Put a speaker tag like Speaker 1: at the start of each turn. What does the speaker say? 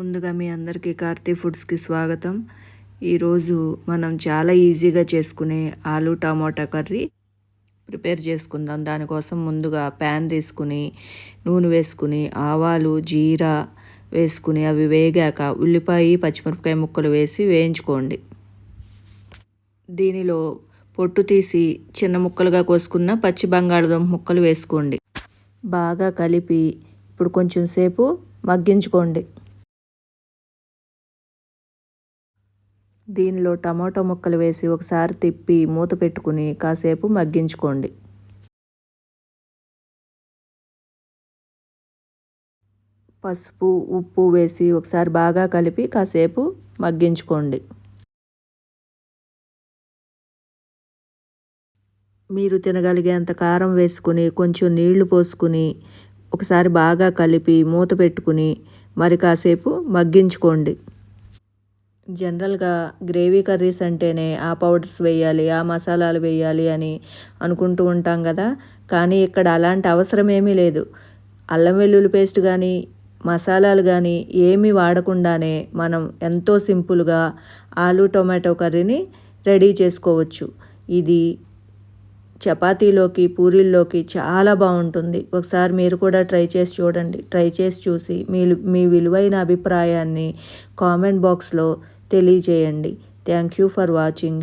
Speaker 1: ముందుగా మీ అందరికీ కార్తీ ఫుడ్స్కి స్వాగతం. ఈరోజు మనం చాలా ఈజీగా చేసుకునే ఆలు టమాటా కర్రీ ప్రిపేర్ చేసుకుందాం. దానికోసం ముందుగా ప్యాన్ తీసుకుని నూనె వేసుకుని ఆవాలు జీరా వేసుకుని అవి వేగాక ఉల్లిపాయ పచ్చిమిరపకాయ ముక్కలు వేసి వేయించుకోండి. దీనిలో పొట్టు తీసి చిన్న ముక్కలుగా కోసుకున్న పచ్చి బంగాళదుంప ముక్కలు వేసుకోండి. బాగా కలిపి ఇప్పుడు కొంచెం సేపు మగ్గించుకోండి. దీనిలో టమాటో ముక్కలు వేసి ఒకసారి తిప్పి మూత పెట్టుకుని కాసేపు మగ్గించుకోండి. పసుపు ఉప్పు వేసి ఒకసారి బాగా కలిపి కాసేపు మగ్గించుకోండి. మీరు తినగలిగేంత కారం వేసుకుని కొంచెం నీళ్ళు పోసుకుని ఒకసారి బాగా కలిపి మూత పెట్టుకుని మరి కాసేపు మగ్గించుకోండి. జనరల్గా గ్రేవీ కర్రీస్ అంటేనే ఆ పౌడర్స్ వేయాలి ఆ మసాలాలు వేయాలి అని అనుకుంటూ ఉంటాం కదా. కానీ ఇక్కడ అలాంటి అవసరం ఏమీ లేదు. అల్లం వెల్లుల్లి పేస్ట్ కానీ మసాలాలు కానీ ఏమీ వాడకుండానే మనం ఎంతో సింపుల్గా ఆలు టొమాటో కర్రీని రెడీ చేసుకోవచ్చు. ఇది చపాతీలోకి పూరీల్లోకి చాలా బాగుంటుంది. ఒకసారి మీరు కూడా ట్రై చేసి చూడండి. ట్రై చేసి చూసి మీ మీ విలువైన అభిప్రాయాన్ని కామెంట్ బాక్స్లో తెలియజేయండి. Thank you for watching.